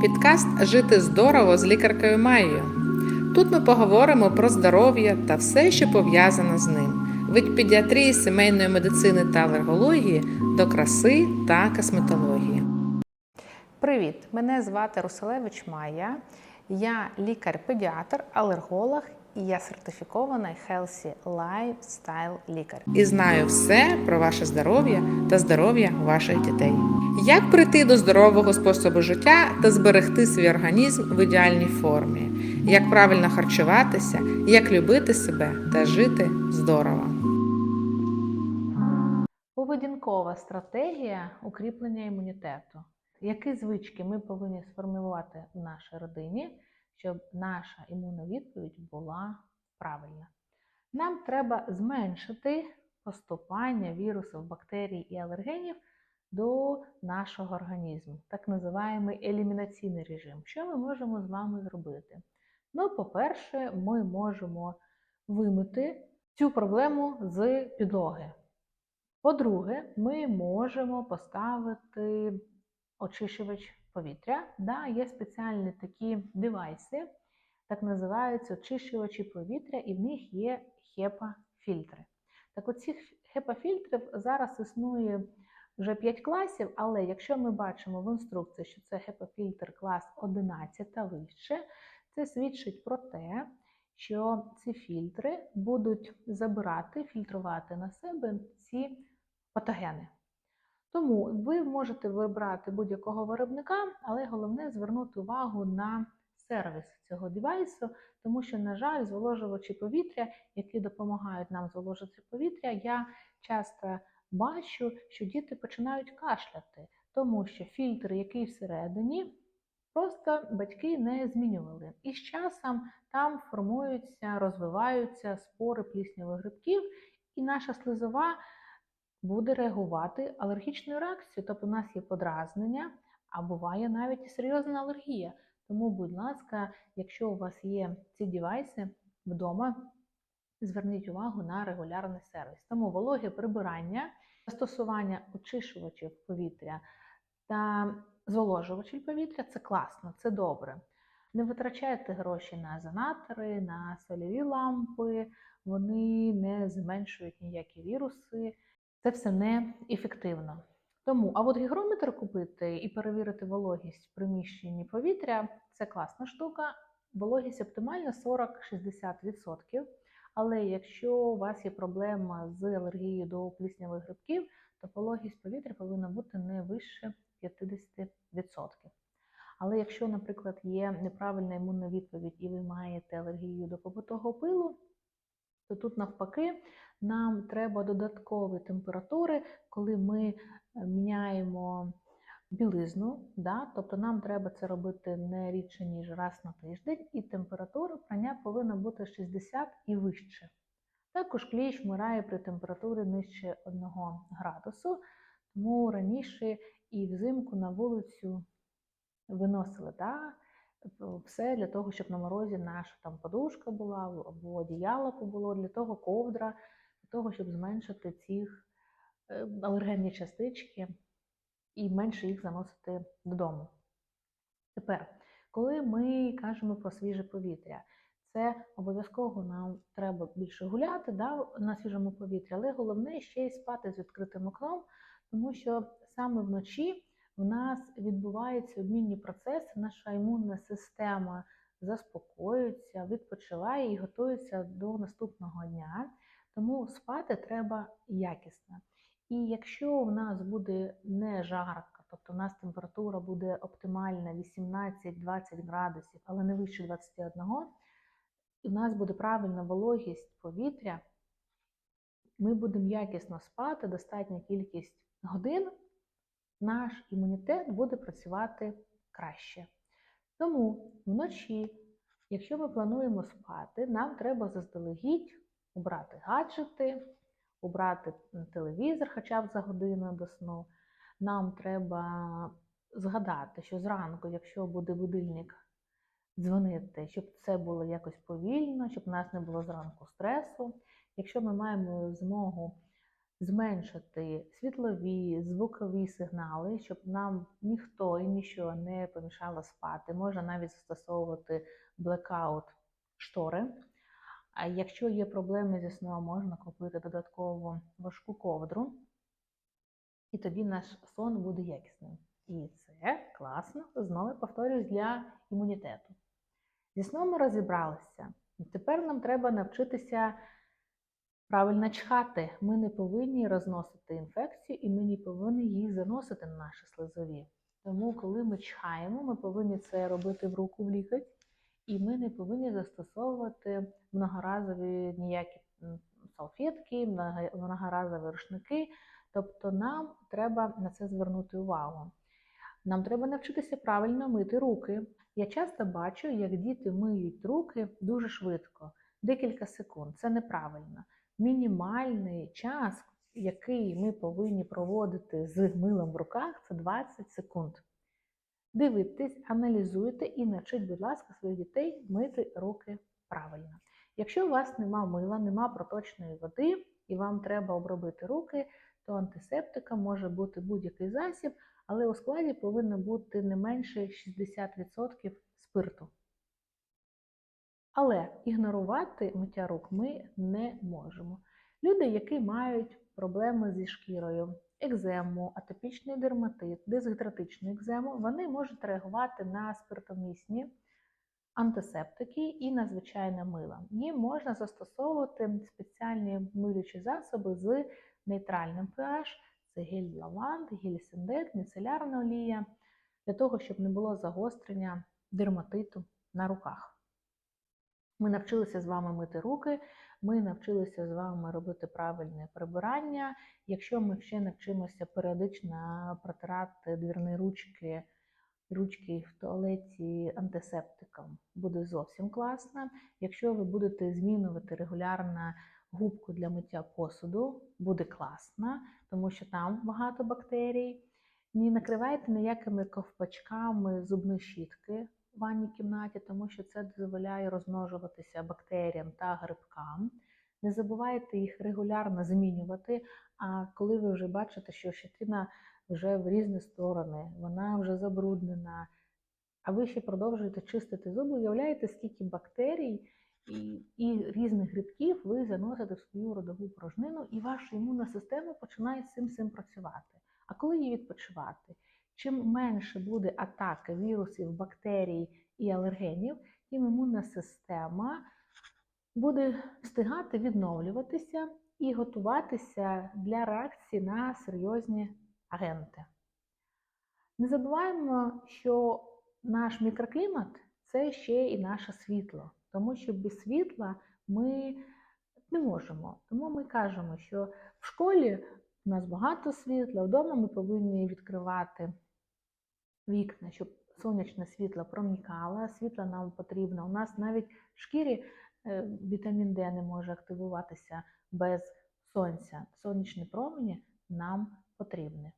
Підкаст Жити здорово з лікаркою Майєю. Тут ми поговоримо про здоров'я та все, що пов'язане з ним. Від педіатрії, сімейної медицини та алергології до краси та косметології. Привіт! Мене звати Руселевич Майя. Я лікар-педіатр, алерголог і я сертифікований Healthy Lifestyle лікар. І знаю все про ваше здоров'я та здоров'я ваших дітей. Як прийти до здорового способу життя та зберегти свій організм в ідеальній формі, як правильно харчуватися, як любити себе та жити здорово. Поведінкова стратегія укріплення імунітету. Які звички ми повинні сформувати в нашій родині, щоб наша імунна відповідь була правильна? Нам треба зменшити поступання вірусів, бактерій і алергенів до нашого організму, так називаємий елімінаційний режим. Що ми можемо з вами зробити? Ну, по-перше, ми можемо вимити цю проблему з підлоги. По-друге, ми можемо поставити очищувач повітря. Да, Є спеціальні такі девайси, так називаються очищувачі повітря, і в них є HEPA-фільтри. Так от цих HEPA-фільтрів зараз існує вже 5 класів, але якщо ми бачимо в інструкції, що це HEPA-фільтр клас 11 та вище, це свідчить про те, що ці фільтри будуть забирати, фільтрувати на себе ці патогени. Тому ви можете вибрати будь-якого виробника, але головне звернути увагу на сервіс цього девайсу, тому що, на жаль, зволожувачі повітря, які допомагають нам зволожити повітря, я часто бачу, що діти починають кашляти, тому що фільтр, який всередині, просто батьки не змінювали. І з часом там формуються, розвиваються спори пліснявих грибків, і наша слизова буде реагувати алергічною реакцією. Тобто у нас є подразнення, а буває навіть серйозна алергія. Тому, будь ласка, якщо у вас є ці девайси вдома, зверніть увагу на регулярний сервіс. Тому вологе прибирання, застосування очищувачів повітря та зволожувачів повітря це класно, це добре. Не витрачайте гроші на занатори, на сольові лампи, вони не зменшують ніякі віруси. Це все неефективно. Тому, а от гігрометр купити і перевірити вологість в приміщенні повітря це класна штука. Вологість оптимальна 40-60%. Але якщо у вас є проблема з алергією до пліснявих грибків, то вологість повітря повинна бути не вище 50%. Але якщо, наприклад, є неправильна імунна відповідь і ви маєте алергію до побутового пилу, то тут навпаки нам треба додаткові температури, коли ми міняємо білизну, да? тобто нам треба це робити не рідше, ніж раз на тиждень, і температура прання повинна бути 60 і вище. Також кліщ вмирає при температурі нижче 1 градусу, тому раніше і взимку на вулицю виносили да? Все для того, щоб на морозі наша там подушка була, або одіяло було, для того ковдра, для того, щоб зменшити ці алергенні частички і менше їх заносити додому. Тепер, коли ми кажемо про свіже повітря, це обов'язково нам треба більше гуляти да, на свіжому повітрі, але головне ще й спати з відкритим окном, тому що саме вночі в нас відбуваються обмінні процеси, наша імунна система заспокоюється, відпочиває і готується до наступного дня. Тому спати треба якісно. І якщо в нас буде не жарко, тобто у нас температура буде оптимальна 18-20 градусів, але не вище 21, і в нас буде правильна вологість повітря, ми будемо якісно спати, достатня кількість годин, наш імунітет буде працювати краще. Тому вночі, якщо ми плануємо спати, нам треба заздалегідь убрати гаджети, убрати телевізор хоча б за годину до сну. Нам треба згадати, що зранку, якщо буде будильник дзвонити, щоб це було якось повільно, щоб у нас не було зранку стресу. Якщо ми маємо змогу зменшити світлові, звукові сигнали, щоб нам ніхто і нічого не помішало спати. Можна навіть застосовувати блекаут штори. А якщо є проблеми зі сном, можна купити додатково важку ковдру, і тоді наш сон буде якісним. І це класно, знову повторюсь, для імунітету. Зі сном ми розібралися. Тепер нам треба навчитися правильно чхати. Ми не повинні розносити інфекцію і ми не повинні її заносити на наші слизові. Тому, коли ми чхаємо, ми повинні це робити в руку в лікоть, і ми не повинні застосовувати многоразові ніякі салфетки, многоразові рушники. Тобто нам треба на це звернути увагу. Нам треба навчитися правильно мити руки. Я часто бачу, як діти миють руки дуже швидко, декілька секунд. Це неправильно. Мінімальний час, який ми повинні проводити з милом в руках, це 20 секунд. Дивитесь, аналізуйте і навчіть, будь ласка, своїх дітей мити руки правильно. Якщо у вас нема мила, нема проточної води і вам треба обробити руки, то антисептиком може бути будь-який засіб, але у складі повинно бути не менше 60% спирту. Але ігнорувати миття рук ми не можемо. Люди, які мають проблеми зі шкірою, екзему, атопічний дерматит, дезгідратичну екзему, вони можуть реагувати на спиртомісні антисептики і на звичайне мило. Їм можна застосовувати спеціальні милючі засоби з нейтральним pH, це гель лаванд, гель синдет, міцелярна олія, для того, щоб не було загострення дерматиту на руках. Ми навчилися з вами мити руки, ми навчилися з вами робити правильне прибирання. Якщо ми ще навчимося періодично протирати двірні ручки, ручки в туалеті антисептиком, буде зовсім класно. Якщо ви будете змінювати регулярно губку для миття посуду, буде класно, тому що там багато бактерій. Не накривайте ніякими ковпачками зубні щітки ванній кімнаті, тому що це дозволяє розмножуватися бактеріям та грибкам. Не забувайте їх регулярно змінювати. А коли ви вже бачите, що щетина вже в різні сторони, вона вже забруднена, а ви ще продовжуєте чистити зуби, уявляєте, скільки бактерій і, і різних грибків ви заносите в свою родову порожнину, і ваша імунна система починає з цим працювати. А коли їй відпочивати? Чим менше буде атаки вірусів, бактерій і алергенів, тим імунна система буде встигати відновлюватися і готуватися для реакції на серйозні агенти. Не забуваємо, що наш мікроклімат це ще і наше світло, тому що без світла ми не можемо. Тому ми кажемо, що в школі у нас багато світла, вдома ми повинні відкривати вікна, щоб сонячне світло проникало, світло нам потрібно. У нас навіть в шкірі е, вітамін Д не може активуватися без сонця. Сонячні промені нам потрібні.